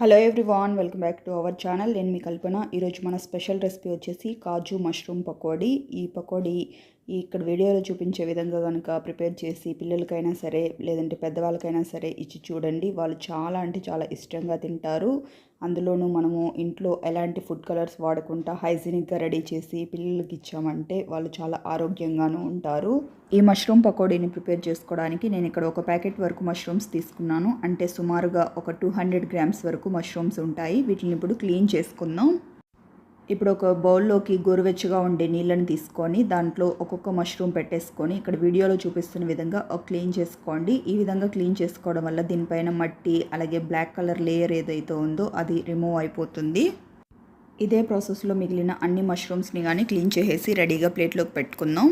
Hello everyone welcome back to our channel నేను మీ కల్పన. ఈరోజు మన స్పెషల్ రెసిపీ వచ్చేసి కాజు మష్రూమ్ పకోడీ. ఈ పకోడీ ఇక్కడ వీడియోలో చూపించే విధంగా కనుక ప్రిపేర్ చేసి పిల్లలకైనా సరే లేదంటే పెద్దవాళ్ళకైనా సరే ఇచ్చి చూడండి. వాళ్ళు చాలా అంటే చాలా ఇష్టంగా తింటారు. అందులోనూ మనము ఇంట్లో ఎలాంటి ఫుడ్ కలర్స్ వాడకుండా హైజీనిక్గా రెడీ చేసి పిల్లలకి ఇచ్చామంటే వాళ్ళు చాలా ఆరోగ్యంగానూ ఉంటారు. ఈ మష్రూమ్ పకోడీని ప్రిపేర్ చేసుకోవడానికి నేను ఇక్కడ ఒక ప్యాకెట్ వరకు మష్రూమ్స్ తీసుకున్నాను. అంటే సుమారుగా ఒక టూ హండ్రెడ్ గ్రామ్స్ వరకు మష్రూమ్స్ ఉంటాయి. వీటిని ఇప్పుడు క్లీన్ చేసుకుందాం. ఇప్పుడు ఒక బౌల్లోకి గోరువెచ్చగా ఉండే నీళ్ళని తీసుకొని దాంట్లో ఒక్కొక్క మష్రూమ్ పెట్టేసుకొని ఇక్కడ వీడియోలో చూపిస్తున్న విధంగా ఒక క్లీన్ చేసుకోండి. ఈ విధంగా క్లీన్ చేసుకోవడం వల్ల దీనిపైన మట్టి అలాగే బ్లాక్ కలర్ లేయర్ ఏదైతే ఉందో అది రిమూవ్ అయిపోతుంది. ఇదే ప్రాసెస్లో మిగిలిన అన్ని మష్రూమ్స్ని కానీ క్లీన్ చేసేసి రెడీగా ప్లేట్లోకి పెట్టుకుందాం.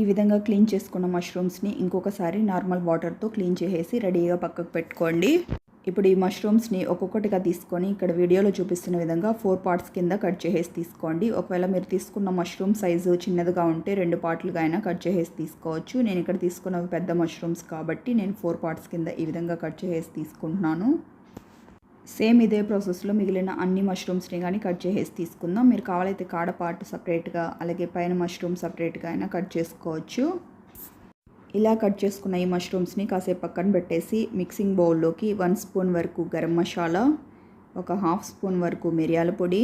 ఈ విధంగా క్లీన్ చేసుకున్న మష్రూమ్స్ని ఇంకొకసారి నార్మల్ వాటర్తో క్లీన్ చేసేసి రెడీగా పక్కకు పెట్టుకోండి. ఇప్పుడు ఈ మష్రూమ్స్ని ఒక్కొక్కటిగా తీసుకొని ఇక్కడ వీడియోలో చూపిస్తున్న విధంగా ఫోర్ పార్ట్స్ కింద కట్ చేసేసి తీసుకోండి. ఒకవేళ మీరు తీసుకున్న మష్రూమ్ సైజు చిన్నదిగా ఉంటే రెండు పార్ట్లుగా అయినా కట్ చేసేసి తీసుకోవచ్చు. నేను ఇక్కడ తీసుకున్నవి పెద్ద మష్రూమ్స్ కాబట్టి నేను ఫోర్ పార్ట్స్ కింద ఈ విధంగా కట్ చేసేసి తీసుకుంటున్నాను. సేమ్ ఇదే ప్రాసెస్లో మిగిలిన అన్ని మష్రూమ్స్ని కానీ కట్ చేసేసి తీసుకుందాం. మీరు కావాలైతే కాడ పార్ట్ సపరేట్గా అలాగే పైన మష్రూమ్ సపరేట్గా అయినా కట్ చేసుకోవచ్చు. ఇలా కట్ చేసుకున్న ఈ మష్రూమ్స్ని కాసేపు పక్కన పెట్టేసి మిక్సింగ్ బౌల్లోకి వన్ స్పూన్ వరకు గరం మసాలా ఒక హాఫ్ స్పూన్ వరకు మిరియాల పొడి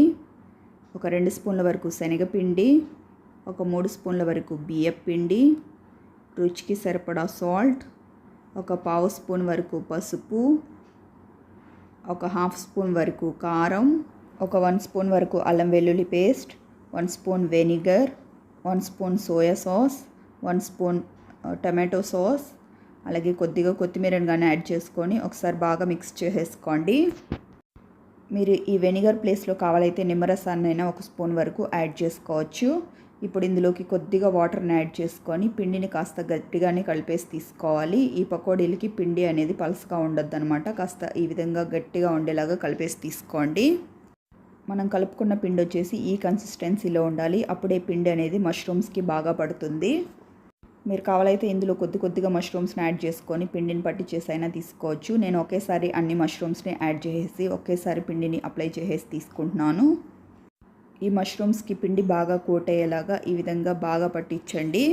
ఒక రెండు స్పూన్ల వరకు శనగపిండి ఒక మూడు స్పూన్ల వరకు బియ్యం పిండి రుచికి సరిపడా సాల్ట్ ఒక పావు స్పూన్ వరకు పసుపు ఒక హాఫ్ స్పూన్ వరకు కారం ఒక వన్ స్పూన్ వరకు అల్లం వెల్లుల్లి paste one spoon vinegar one spoon soya sauce one spoon tomato sauce అలాగే కొద్దిగా కొత్తిమీరను కానీ యాడ్ చేసుకొని ఒకసారి బాగా మిక్స్ చేసేసుకోండి. మీరు ఈ వెనిగర్ ప్లేస్లో కావాలైతే నిమ్మరసాన్నైనా ఒక స్పూన్ వరకు యాడ్ చేసుకోవచ్చు. ఇప్పుడు ఇందులోకి కొద్దిగా వాటర్ని యాడ్ చేసుకొని పిండిని కాస్త గట్టిగానే కలిపేసి తీసుకోవాలి. ఈ పకోడీలకి పిండి అనేది పలసగా ఉండొద్దు అనమాట కాస్త ఈ విధంగా గట్టిగా ఉండేలాగా కలిపేసి తీసుకోండి. మనం కలుపుకున్న పిండి వచ్చేసి ఈ కన్సిస్టెన్సీలో ఉండాలి. అప్పుడే పిండి అనేది మష్రూమ్స్కి బాగా పడుతుంది. మీరు కావాలైతే ఇందులో కొద్ది కొద్దిగా మష్రూమ్స్ని యాడ్ చేసుకొని పిండిని పట్టి చేసైనా తీసుకోవచ్చు. నేను ఒకేసారి అన్ని మష్రూమ్స్ని యాడ్ చేసేసి ఒకేసారి పిండిని అప్లై చేసేసి తీసుకుంటున్నాను. ఈ మష్రూమ్స్కి పిండి బాగా కోట్ అయ్యేలాగా ఈ విధంగా బాగా పట్టించండి.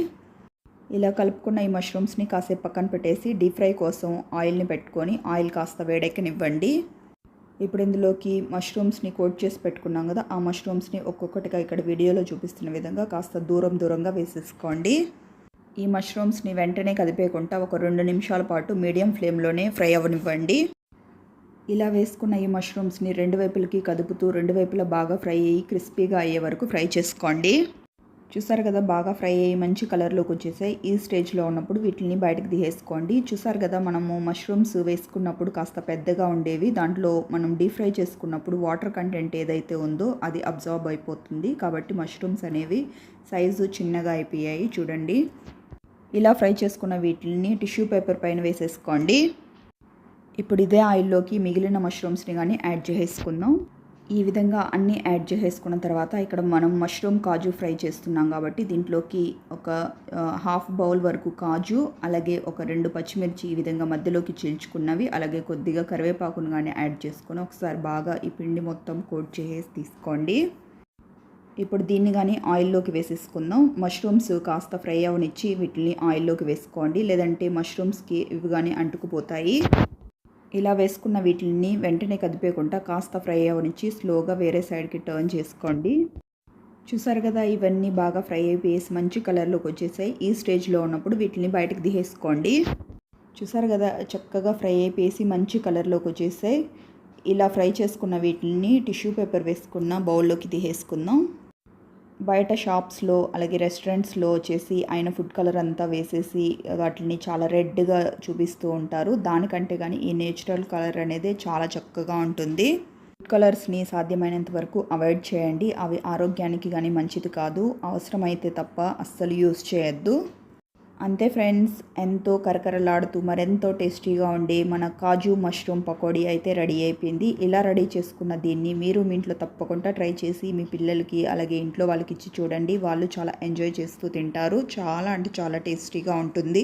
ఇలా కలుపుకున్న ఈ మష్రూమ్స్ని కాసేపు పక్కన పెట్టేసి డీప్ ఫ్రై కోసం ఆయిల్ని పెట్టుకొని ఆయిల్ కాస్త వేడెక్కనివ్వండి. ఇప్పుడు ఇందులోకి మష్రూమ్స్ని కోట్ చేసి పెట్టుకున్నాం కదా ఆ మష్రూమ్స్ని ఒక్కొక్కటిగా ఇక్కడ వీడియోలో చూపిస్తున్న విధంగా కాస్త దూరం దూరంగా వేసేసుకోండి. ఈ మష్రూమ్స్ని వెంటనే కదిపేయకుండా ఒక రెండు నిమిషాల పాటు మీడియం ఫ్లేమ్లోనే ఫ్రై అవ్వనివ్వండి. ఇలా వేసుకున్న ఈ మష్రూమ్స్ని రెండు వైపులకి కదుపుతూ రెండు వైపులా బాగా ఫ్రై అయ్యి క్రిస్పీగా అయ్యే వరకు ఫ్రై చేసుకోండి. చూసారు కదా బాగా ఫ్రై అయ్యి మంచి కలర్లోకి వచ్చేసాయి. ఈ స్టేజ్లో ఉన్నప్పుడు వీటిని బయటకు తీసేసుకోండి. చూసారు కదా మనము మష్రూమ్స్ వేసుకున్నప్పుడు కాస్త పెద్దగా ఉండేవి. దాంట్లో మనం డీప్ ఫ్రై చేసుకున్నప్పుడు వాటర్ కంటెంట్ ఏదైతే ఉందో అది అబ్జర్వ్ అయిపోతుంది. కాబట్టి మష్రూమ్స్ అనేవి సైజు చిన్నగా అయిపోయాయి. చూడండి. ఇలా ఫ్రై చేసుకున్న వీటిని టిష్యూ పేపర్ పైన వేసేసుకోండి. ఇప్పుడు ఇదే ఆయిల్లోకి మిగిలిన మష్రూమ్స్ని కానీ యాడ్ చేసేసుకుందాం. ఈ విధంగా అన్నీ యాడ్ చేసేసుకున్న తర్వాత ఇక్కడ మనం మష్రూమ్ కాజు ఫ్రై చేస్తున్నాం కాబట్టి దీంట్లోకి ఒక హాఫ్ బౌల్ వరకు కాజు అలాగే ఒక రెండు పచ్చిమిర్చి ఈ విధంగా మధ్యలోకి చీల్చుకున్నవి అలాగే కొద్దిగా కరివేపాకును కానీ యాడ్ చేసుకొని ఒకసారి బాగా ఈ పిండి మొత్తం కోట్ చేసేసి తీసుకోండి. ఇప్పుడు దీన్ని కానీ ఆయిల్లోకి వేసేసుకుందాం. మష్రూమ్స్ కాస్త ఫ్రై అవనిచ్చి వీటిని ఆయిల్లోకి వేసుకోండి. లేదంటే మష్రూమ్స్కి ఇవి కానీ అంటుకుపోతాయి. ఇలా వేసుకున్న వీటిని వెంటనే కదిపేయకుండా కాస్త ఫ్రై అవనిచ్చి స్లోగా వేరే సైడ్కి టర్న్ చేసుకోండి. చూసారు కదా ఇవన్నీ బాగా ఫ్రై అయిపోయేసి మంచి కలర్లోకి వచ్చేసాయి. ఈ స్టేజ్లో ఉన్నప్పుడు వీటిని బయటకు తీసేసుకోండి. చూసారు కదా చక్కగా ఫ్రై అయిపోయేసి మంచి కలర్లోకి వచ్చేసాయి. ఇలా ఫ్రై చేసుకున్న వీటిని టిష్యూ పేపర్ వేసుకున్న బౌల్లోకి తీసేసుకుందాం. బయట షాప్స్లో అలాగే రెస్టారెంట్స్లో వచ్చేసి ఆయన ఫుడ్ కలర్ అంతా వేసేసి వాటిని చాలా రెడ్గా చూపిస్తూ ఉంటారు. దానికంటే కానీ ఈ నేచురల్ కలర్ అనేది చాలా చక్కగా ఉంటుంది. ఫుడ్ కలర్స్ని సాధ్యమైనంత వరకు అవాయిడ్ చేయండి. అవి ఆరోగ్యానికి కానీ మంచిది కాదు. అవసరమైతే తప్ప అస్సలు యూస్ చేయొద్దు. అంతే ఫ్రెండ్స్ ఎంతో కరకరలాడుతూ మరెంతో టేస్టీగా ఉండే మన కాజు మష్రూమ్ పకోడీ అయితే రెడీ అయిపోయింది. ఇలా రెడీ చేసుకున్న దీన్ని మీరు మీ ఇంట్లో తప్పకుండా ట్రై చేసి మీ పిల్లలకి అలాగే ఇంట్లో వాళ్ళకి ఇచ్చి చూడండి. వాళ్ళు చాలా ఎంజాయ్ చేస్తూ తింటారు. చాలా అంటే చాలా టేస్టీగా ఉంటుంది.